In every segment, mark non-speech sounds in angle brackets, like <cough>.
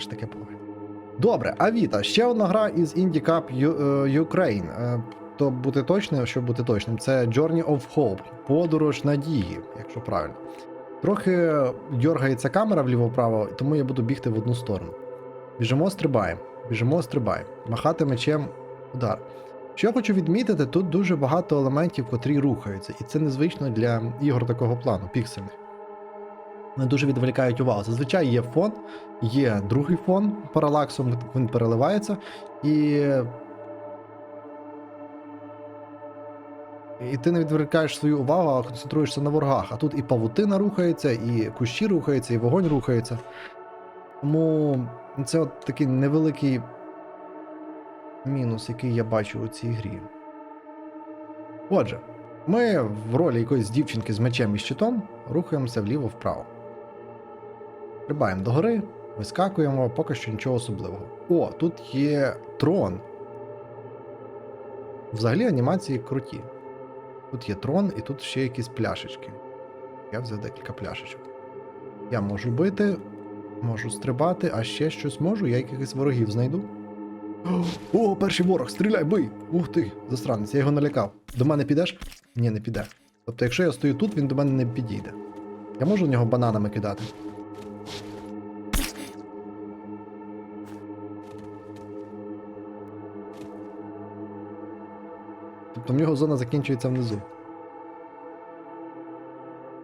ж таке буває. Добре, Авіта, ще одна гра із Indie Cup е, Ukraine. Е, То бути точним, щоб бути точним, це Journey of Hope, подорож надії, якщо правильно. Трохи дергається камера вліво-вправо, тому я буду бігти в одну сторону. Біжимо, стрибаємо, біжимо, стрибаємо. Махати мечем удар. Що я хочу відмітити, тут дуже багато елементів, котрі рухаються, і це незвично для ігор такого плану, піксельних. Вони дуже відволікають увагу. Зазвичай є фон, є другий фон паралаксом, він переливається, і. І ти не відволікаєш свою увагу, а концентруєшся на ворогах. А тут і павутина рухається, і кущі рухаються, і вогонь рухається. Тому це от такий невеликий мінус, який я бачу у цій грі. Отже, ми в ролі якоїсь дівчинки з мечем і щитом рухаємося вліво-вправо. Стрибаємо догори, вискакуємо, поки що нічого особливого. О, тут є трон. Взагалі анімації круті. Тут є трон і тут ще якісь пляшечки. Я взяв декілька пляшечок. Я можу бити, можу стрибати, а ще щось можу, я якихось ворогів знайду. О, перший ворог, стріляй, бий! Ух ти, засранець, я його налякав. До мене підеш? Ні, не піде. Тобто, якщо я стою тут, він до мене не підійде. Я можу в нього бананами кидати. Тобто в нього зона закінчується внизу.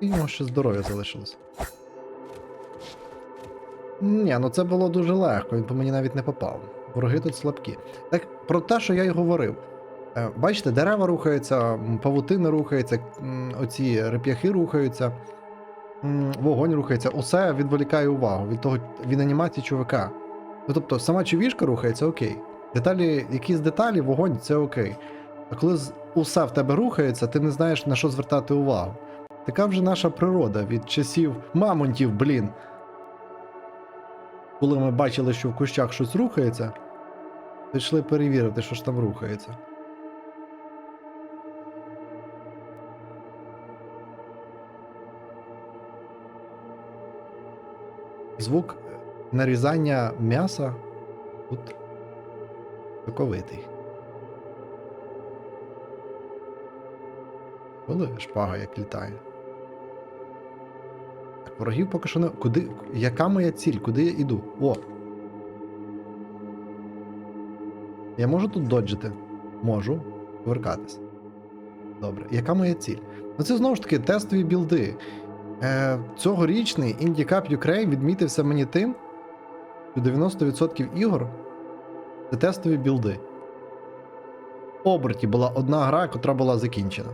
І в нього ще здоров'я залишилось. Ні, ну це було дуже легко, він по мені навіть не попав. Вороги тут слабкі. Так про те, що я й говорив. Е, Бачите, дерева рухаються, павутини рухаються, оці реп'яхи рухаються, вогонь рухається. Усе відволікає увагу від того від анімації чувака. Ну тобто, сама човішка рухається окей. Деталі, якісь деталі, вогонь це окей. А коли усе в тебе рухається, ти не знаєш на що звертати увагу. Така вже наша природа від часів мамонтів, блін. Коли ми бачили, що в кущах щось рухається, пішли перевірити, що ж там рухається. Звук е, нарізання м'яса тут соковитий. Коли шпага як літає. Так, ворогів поки що не. Куди. Яка моя ціль? Куди я йду? О! Я можу тут доджити? Можу. Поверкатись. Добре. Яка моя ціль? Ну це знову ж таки тестові білди. Е, цьогорічний Indie Cup Ukraine відмітився мені тим, що 90% ігор це тестові білди. В оберті була одна гра, яка була закінчена.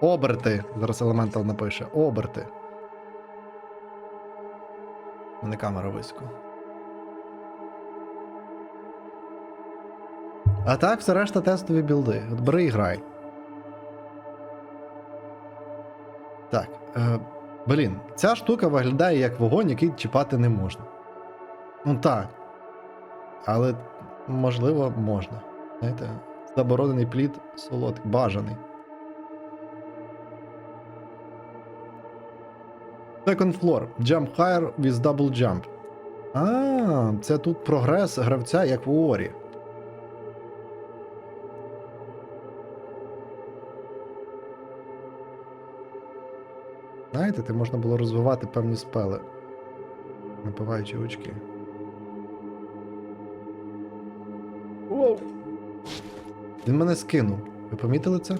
Оберти. Зараз Elemental напише. Оберти. У мене камера високо. А так, все решта тестові білди. От бери і грай. Так. Е, блін, ця штука виглядає як вогонь, який чіпати не можна. Ну так. Але можливо можна. Знаєте, заборонений плід солодкий, бажаний. Second floor. Jump higher with double jump. А, це тут прогрес гравця, як в Уорі. Знаєте, ти можна було розвивати певні спели, набиваючи очки. Воу! Він мене скинув. Ви помітили це?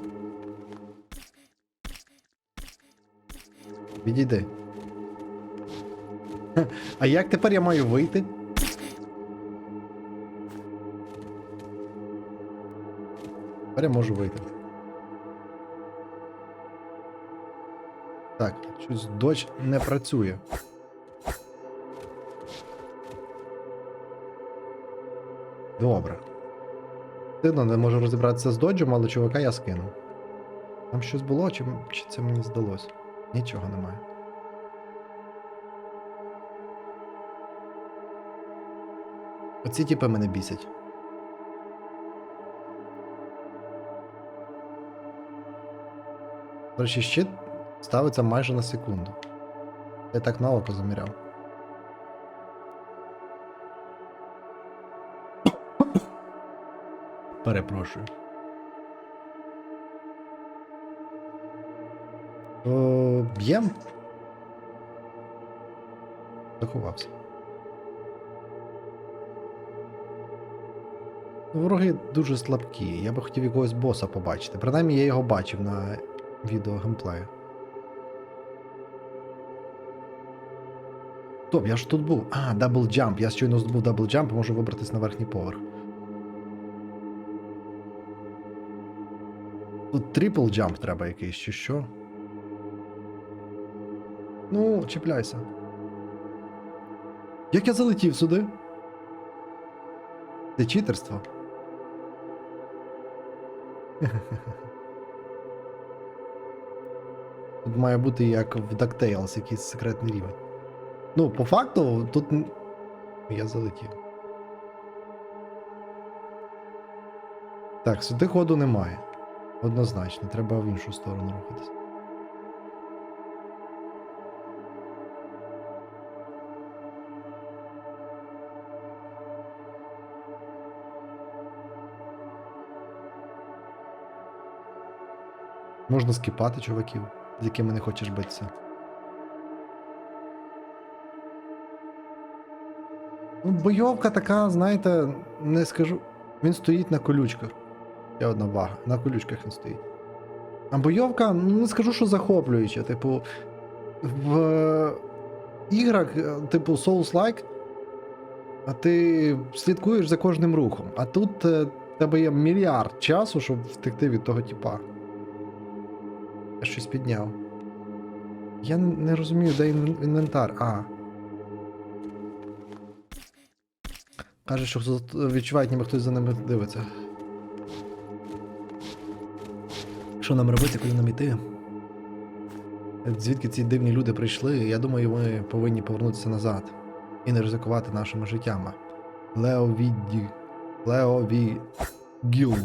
Відійди. А як тепер я маю вийти? Тепер я можу вийти. Так, щось доч не працює. Добре. Дивно, не можу розібратися з доджем, але чувака я скинув. Там щось було, чи, чи це мені здалося? Нічого немає. Оці типи мене бісять. До речі, щит Ставиться майже на секунду. Я так на око заміряв. Перепрошую. О, Б'єм? Заховався. Вороги дуже слабкі. Я би хотів якогось боса побачити. Принаймні я його бачив на відео геймплею. Стоп, я ж тут був. А, дабл джамп. Я щойно здобув дабл джамп можу вибратись на верхній поверх. Тут трипл джамп треба якийсь, чи що? Ну, чіпляйся. Як я залетів сюди? Це читерство. <laughs> Тут має бути як в DuckTales, якийсь секретний рівень. Ну, по факту, тут. Я залетів. Так, сюди ходу немає. Однозначно, треба в іншу сторону рухатись. Можна скіпати чуваків, з якими не хочеш битися. Ну, бойовка така, знаєте, не скажу. Він стоїть на колючках. Ще одна вага. На колючках він стоїть. А бойовка, ну не скажу, що захоплююча. Типу, в е, іграх, е, типу Souls-like, а ти слідкуєш за кожним рухом. А тут е, в тебе є мільярд часу, щоб втекти від того типа. Я щось підняв. Я не розумію, де інвентар. А. Каже, що відчувають, ніби хтось за ними дивиться. Що нам робити, куди нам іти? Звідки ці дивні люди прийшли? Я думаю, ми повинні повернутися назад і не ризикувати нашими життями. Лео Відді. Лео Ві. Гілд.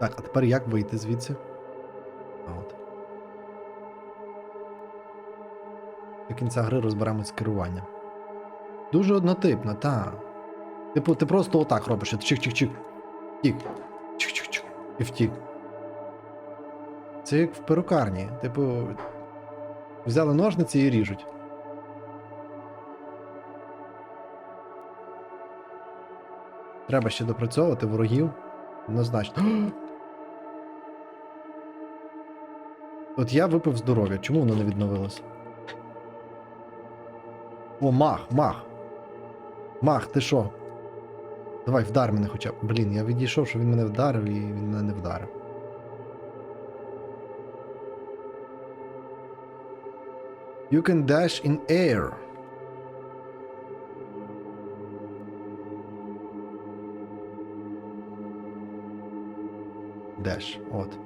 Так, а тепер як вийти звідси? От. До кінця гри розберемось з керуванням. Дуже однотипно, та. Типу, ти просто отак робиш. Чик-чик-чик. Втік. Чик-чик-чик. І втік. Це як в перукарні. Типу. Взяли ножниці і ріжуть. Треба ще допрацьовувати ворогів. Однозначно. От я випив здоров'я. Чому воно не відновилося? О, мах, мах. Мах, ти що? Давай, вдар мене хоча б. Блін, я відійшов, що він мене вдарив і він мене не вдарив. You can dash in air. Dash, от.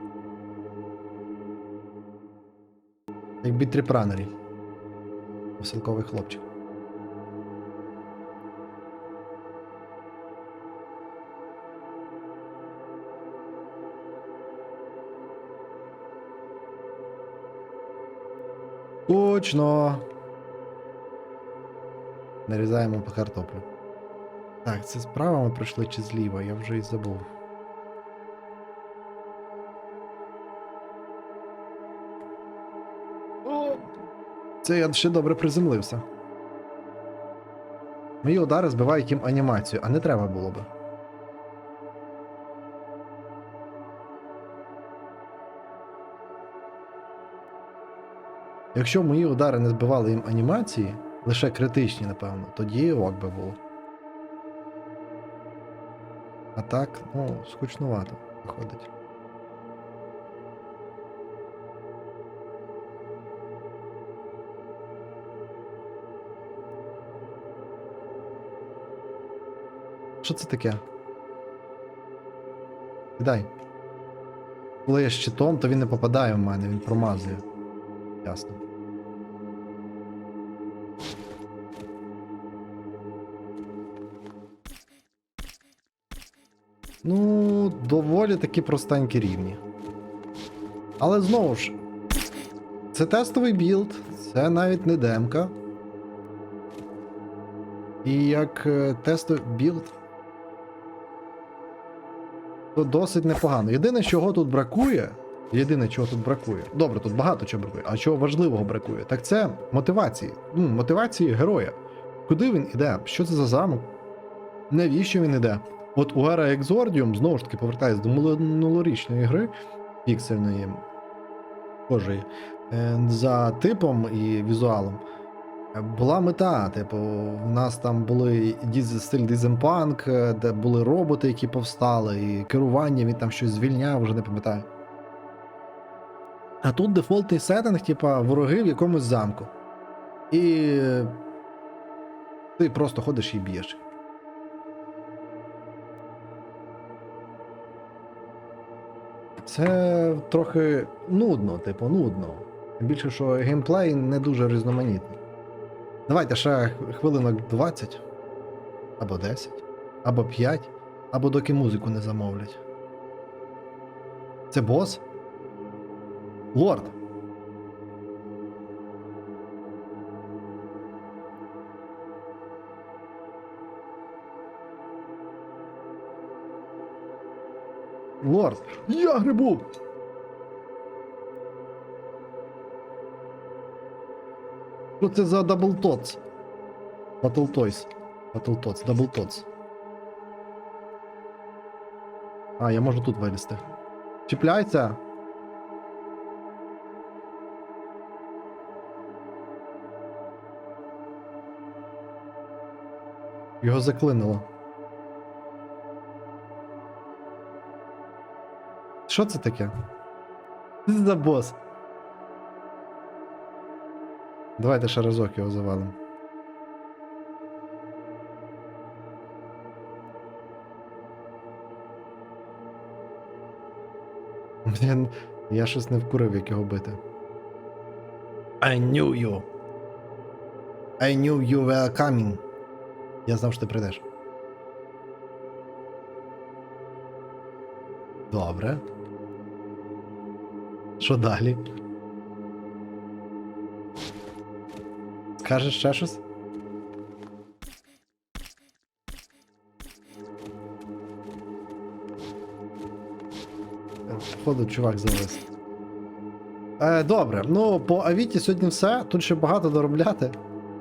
Як бітріпранері. Веселковий хлопчик. Точно. Нарізаємо по картоплю. Так, це справа ми прийшли чи зліва, я вже і забув. Це я ще добре приземлився. Мої удари збивають їм анімацію, а не треба було би. Якщо мої удари не збивали їм анімації, лише критичні, напевно, тоді ок би було. А так, ну, скучнувато виходить. Що це таке? Кидай. Коли я щитом, то він не попадає в мене, він промазує. Ясно. Ну, доволі таки простенькі рівні. Але знову ж, це тестовий білд, це навіть не демка. І як е, тестовий білд. Досить непогано. Єдине, чого тут бракує. Єдине, чого тут бракує. Добре, тут багато чого бракує, а чого важливого бракує, так це мотивації. Ну, мотивації героя. Куди він іде? Що це за замок? Навіщо він іде? От у Ера Exordium, знову ж таки, повертаюсь до минулорічної гри піксельної схожої, е, за типом і візуалом. Була мета, типу, у нас там були стиль диземпанк, е, де були роботи, які повстали, і керування він там щось звільняв, вже не пам'ятаю. А тут дефолтний сеттинг, типа, вороги в якомусь замку. І ти просто ходиш і б'єш. Це трохи нудно, типу, нудно. Більше, що геймплей не дуже різноманітний. Давайте ще хвилинок 20, або 10, або 5, або доки музику не замовлять. Це бос? Лорд. Лорд. Я грибу! Що це за даблтоц? Батлтойс. Батлтоц, даблтоц. А, я можу тут вилізти. Чіпляйся. Його заклинило. Що це таке? Це за бос? Давайте ще разок його завалимо. Блін, я щось не вкурив, як його бити. I knew you. I knew you were coming. Я знав, що ти прийдеш. Добре. Що далі? Скажеш ще щось? Походу, чувак завис. Е, добре, ну по Авіті сьогодні все. Тут ще багато доробляти.